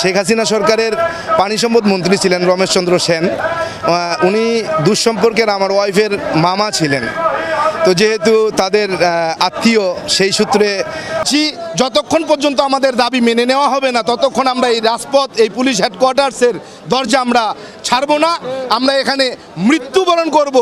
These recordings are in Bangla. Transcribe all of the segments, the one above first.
শেখ হাসিনা সরকারের পানি সম্পদ মন্ত্রী ছিলেন রমেশচন্দ্র সেন। উনি দুঃসম্পর্কের আমার ওয়াইফের মামা ছিলেন। তো যেহেতু তাদের আত্মীয় সেই সূত্রে জি, যতক্ষণ পর্যন্ত আমাদের দাবি মেনে নেওয়া হবে না, ততক্ষণ আমরা এই রাজপথ, এই পুলিশ হেডকোয়ার্টার্সের দরজা আমরা ছাড়বো না। আমরা এখানে মৃত্যুবরণ করব।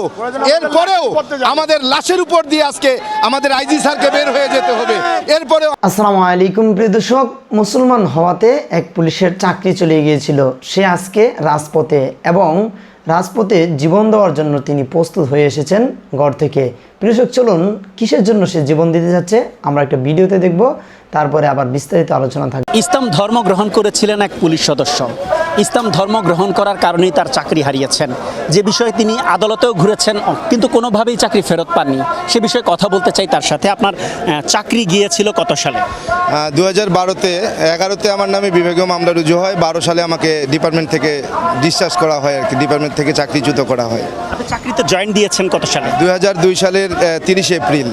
এরপরেও আমাদের লাশের উপর দিয়ে আজকে আমাদের আইজি স্যারকে বের হয়ে যেতে হবে। এরপরেও আসসালামু আলাইকুম প্রিয় দর্শক, মুসলমান হওয়াতে এক পুলিশের চাকরি চলে গিয়েছিল। সে আজকে রাজপথে এবং রাজপথে জীবন দেওয়ার জন্য তিনি প্রস্তুত হয়ে এসেছেন ঘর থেকে। প্রিয়শক চলুন কিসের জন্য সে জীবন দিতে যাচ্ছে? আমরা একটা ভিডিওতে দেখব। তারপরে আবার বিস্তারিত আলোচনা থাকবে। ইসলাম ধর্ম গ্রহণ করেছিলেন এক পুলিশ সদস্য। ইসলাম ধর্ম গ্রহণ করার কারণেই তার চাকরি হারিয়েছেন। যে বিষয়ে তিনি আদালতেও ঘুরেছেন কিন্তু কোনোভাবেই চাকরি ফেরত পাননি। সে বিষয়ে কথা বলতে চাই তার সাথে। আপনার চাকরি গিয়েছিল কত সালে? দু হাজার বারোতে এগারোতে আমার নামে বিভাগীয় মামলা রুজু হয় বারো সালে আমাকে ডিপার্টমেন্ট থেকে ডিসচার্জ করা হয় আর কি ডিপার্টমেন্ট থেকে চাকরিচ্যুত করা হয়। আপনি চাকরিতে জয়েন দিয়েছেন কত সালে? দুই হাজার দুই সালের তিরিশে এপ্রিল।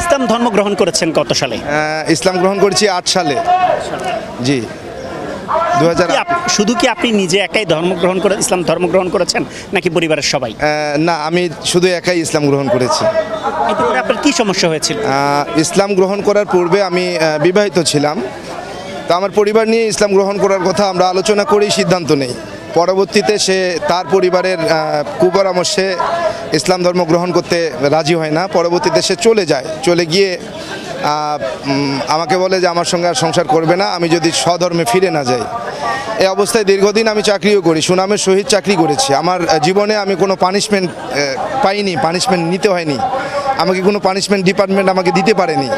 ইসলাম ধর্ম গ্রহণ করেছেন কত সালে? ইসলাম গ্রহণ করেছি আট সালে। জি। দু হাজার শুধু কি আপনি নিজে একাই ধর্ম গ্রহণ করে ইসলাম ধর্ম গ্রহণ করেছেন নাকি পরিবারের সবাই? না আমি শুধু একাই ইসলাম গ্রহণ করেছি। আপনার কি সমস্যা হয়েছিল? ইসলাম গ্রহণ করার পূর্বে আমি বিবাহিত ছিলাম। তো আমার পরিবার নিয়ে ইসলাম গ্রহণ করার কথা আমরা আলোচনা করেই সিদ্ধান্ত নেই। পরবর্তীতে সে তার পরিবারের কুপরামর্শে ইসলাম ধর্ম গ্রহণ করতে রাজি হয় না। পরবর্তীতে সে চলে যায়। চলে গিয়ে আমাকে বলে যে, আমার সঙ্গে আর সংসার করবে না, আমি যদি স্বধর্মে ফিরে না যাই। এই অবস্থায় দীর্ঘদিন আমি চাকরিও করি, সুনামের সহিত চাকরি করেছি। আমার জীবনে আমি কোনো পানিশমেন্ট পাইনি পানিশমেন্ট নিতে হয়নি। আমাকে কোনো পানিশমেন্ট ডিপার্টমেন্ট আমাকে দিতে পারেনি।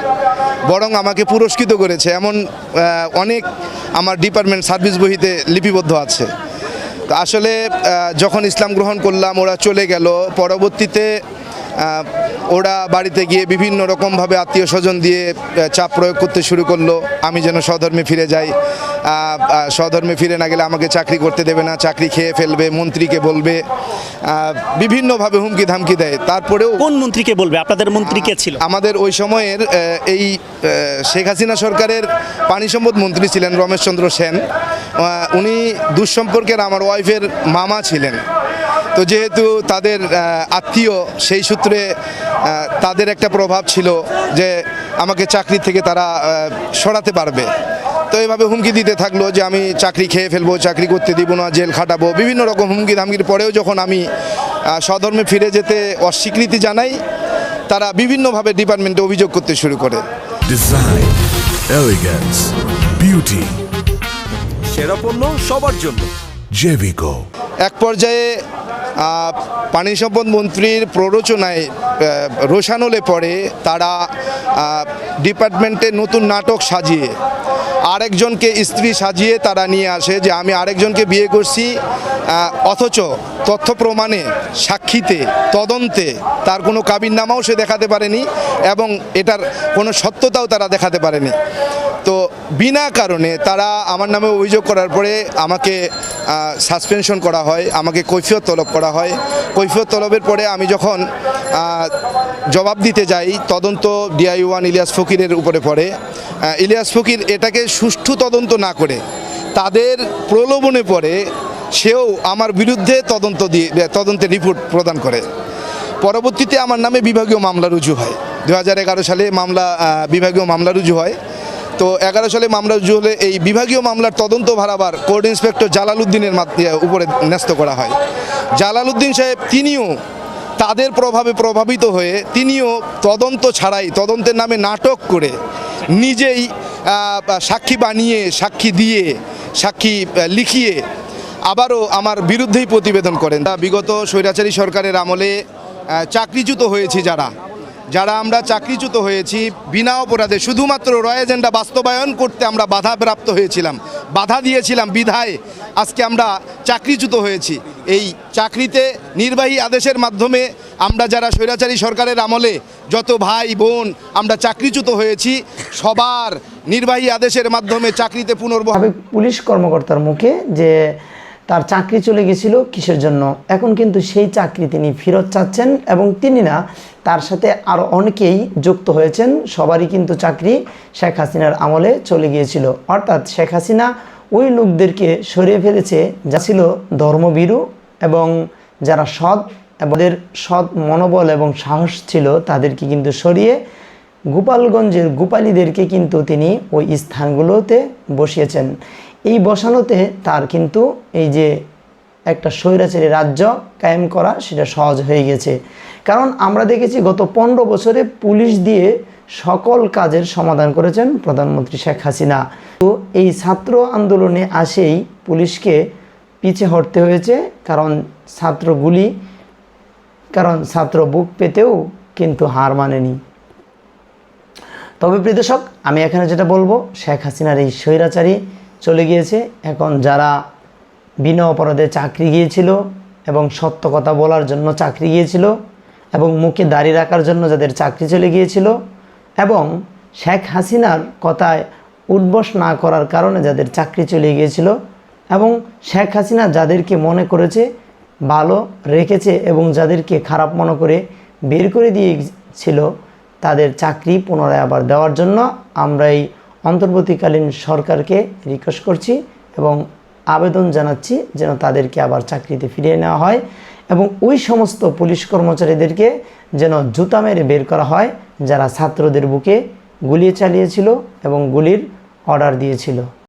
বরং আমাকে পুরস্কৃত করেছে। এমন অনেক আমার ডিপার্টমেন্ট সার্ভিস বহিতে লিপিবদ্ধ আছে। আসলে যখন ইসলাম গ্রহণ করলাম ওরা চলে গেল। পরবর্তীতে ওরা বাড়িতে গিয়ে বিভিন্ন রকমভাবে আত্মীয় স্বজন দিয়ে চাপ প্রয়োগ করতে শুরু করল। আমি যেন স্বধর্মে ফিরে যাই। স্বধর্মে ফিরে না গেলে আমাকে চাকরি করতে দেবে না চাকরি খেয়ে ফেলবে মন্ত্রীকে বলবে বিভিন্নভাবে হুমকি ধামকি দেয়। তারপরেও কোন মন্ত্রীকে বলবে? আপনাদের মন্ত্রী কে ছিল? আমাদের ওই সময়ের এই শেখ হাসিনা সরকারের পানি সম্পদ মন্ত্রী ছিলেন রমেশচন্দ্র সেন। উনি দুঃসম্পর্কের আমার ওয়াইফের মামা ছিলেন। তো যেহেতু তাদের আত্মীয় সেই সূত্রে তাদের একটা প্রভাব ছিল যে আমাকে চাকরি থেকে তারা সরাতে পারবে। তো এইভাবে হুমকি দিতে থাকল যে আমি চাকরি খেয়ে ফেলব চাকরি করতে দিব না জেল খাটাবো বিভিন্ন রকম হুমকি ধামকির পরেও যখন আমি আহ, স্বধর্মে ফিরে যেতে অস্বীকৃতি জানাই তারা বিভিন্নভাবে ডিপার্টমেন্টে অভিযোগ করতে শুরু করে। Beauty, সেরা পণ্য সবার জন্য। Jevico. এক পর্যায়ে পানি সম্পদ মন্ত্রীর প্ররোচনায় রোশানলে পড়ে তারা ডিপার্টমেন্টে নতুন নাটক সাজিয়ে। আরেকজনকে স্ত্রী সাজিয়ে তারা নিয়ে আসে যে আমি আরেকজনকে বিয়ে করছি অথচ তথ্য প্রমাণে সাক্ষীতে তদন্তে তার কোনো কাবিননামাও সে দেখাতে পারেনি এবং এটার কোনো সত্যতাও তারা দেখাতে পারেনি। তো বিনা কারণে তারা আমার নামে অভিযোগ করার পরে আমাকে সাসপেনশন করা হয়, আমাকে কৈফিয়ত তলব করা হয়। কৈফিয়ত তলবের পরে আমি যখন জবাব দিতে যাই, তদন্ত ডিআই ওয়ান ইলিয়াস ফকিরের উপরে পড়ে। ইলিয়াস ফকির এটাকে সুষ্ঠু তদন্ত না করে, তাদের প্রলোভনে পড়ে, সেও আমার বিরুদ্ধে তদন্ত দিয়ে তদন্তের রিপোর্ট প্রদান করে। পরবর্তীতে আমার নামে বিভাগীয় মামলা রুজু হয়। দু হাজার এগারো সালে মামলা বিভাগীয় মামলা রুজু হয়। তো এগারো সালে মামলা রুজু হলে এই বিভাগীয় মামলার তদন্ত ভারাবার কোর্ট ইন্সপেক্টর জালালউদ্দিনের ইয়ে, উপরে ন্যস্ত করা হয়। জালালউদ্দিন সাহেব তিনিও তাদের প্রভাবে প্রভাবিত হয়ে তিনিও তদন্ত ছাড়াই তদন্তের নামে নাটক করে নিজেই সাক্ষী বানিয়ে সাক্ষী দিয়ে সাক্ষী লিখিয়ে আবারও আমার বিরুদ্ধেই প্রতিবেদন করেন। তা বিগত স্বৈরাচারী সরকারের আমলে চাকরিচ্যুত হয়েছে যারা। যারা আমরা চাকরিচ্যুত হয়েছি, বিনা অপরাধে শুধুমাত্র রয় এজেন্ডা বাস্তবায়ন করতে আমরা বাধাপ্রাপ্ত হয়েছিলাম, বাধা দিয়েছিলাম বিধায় আজকে আমরা চাকরিচ্যুত হয়েছি। এই চাকরিতে নির্বাহী আদেশের মাধ্যমে আমরা যারা স্বৈরাচারী সরকারের আমলে যত ভাই, বোন আমরা চাকরিচ্যুত হয়েছি, সবার নির্বাহী আদেশের মাধ্যমে চাকরিতে পুনর্বহাল পুলিশ কর্মকর্তার মুখে যে তার চাকরি চলে গেছিল কিসের জন্য? এখন কিন্তু সেই চাকরি তিনি ফেরত চাচ্ছেন এবং তিনি না তার সাথে আরও অনেকেই যুক্ত হয়েছেন। সবারই কিন্তু চাকরি শেখ হাসিনার আমলে চলে গিয়েছিল। অর্থাৎ শেখ হাসিনা ওই লোকদেরকে সরিয়ে ফেলেছে যা ছিল ধর্মভীরু এবং যারা সৎ এবং ওদের সৎ মনোবল এবং সাহস ছিল তাদেরকে কিন্তু সরিয়ে গোপালগঞ্জের গোপালীদেরকে কিন্তু তিনি ওই স্থানগুলোতে বসিয়েছেন। এই বসানোতে তার কিন্তু এই যে একটা স্বৈরাচারী রাজ্য কায়েম করা সেটা সহজ হয়ে গেছে। কারণ আমরা দেখেছি গত পনেরো বছরে পুলিশ দিয়ে সকল কাজের সমাধান করেছেন প্রধানমন্ত্রী শেখ হাসিনা। তো এই ছাত্র আন্দোলনে আসেই পুলিশকে পিছে হটতে হয়েছে, কারণ ছাত্রগুলি, কারণ ছাত্র বুক পেতেও কিন্তু হার মানেনি। তবে প্রিয় দর্শক, আমি এখানে যেটা বলব, শেখ হাসিনার এই স্বৈরাচারী চলে গিয়েছে। এখন যারা বিনা অপরাধে চাকরি গিয়েছিল এবং সত্য কথা বলার জন্য চাকরি গিয়েছিল এবং মুখে দাঁড়িয়ে রাখার জন্য যাদের চাকরি চলে গিয়েছিল এবং শেখ হাসিনার কথায় উদ্বস না করার কারণে যাদের চাকরি চলে গিয়েছিল এবং শেখ হাসিনা যাদেরকে মনে করেছে ভালো রেখেছে এবং যাদেরকে খারাপ মনে করে বের করে দিয়েছিল, তাদের চাকরি পুনরায় আবার দেওয়ার জন্য আমরা এই অন্তর্বর্তীকালীন সরকারকে রিকোয়েস্ট করছি এবং আবেদন জানাচ্ছি যেন তাদেরকে আবার চাকরিতে ফিরিয়ে নেওয়া হয় এবং ওই সমস্ত পুলিশ কর্মচারীদেরকে যেন জুতা মেরে বের করা হয় যারা ছাত্রদের বুকে গুলি চালিয়েছিল এবং গুলির অর্ডার দিয়েছিল।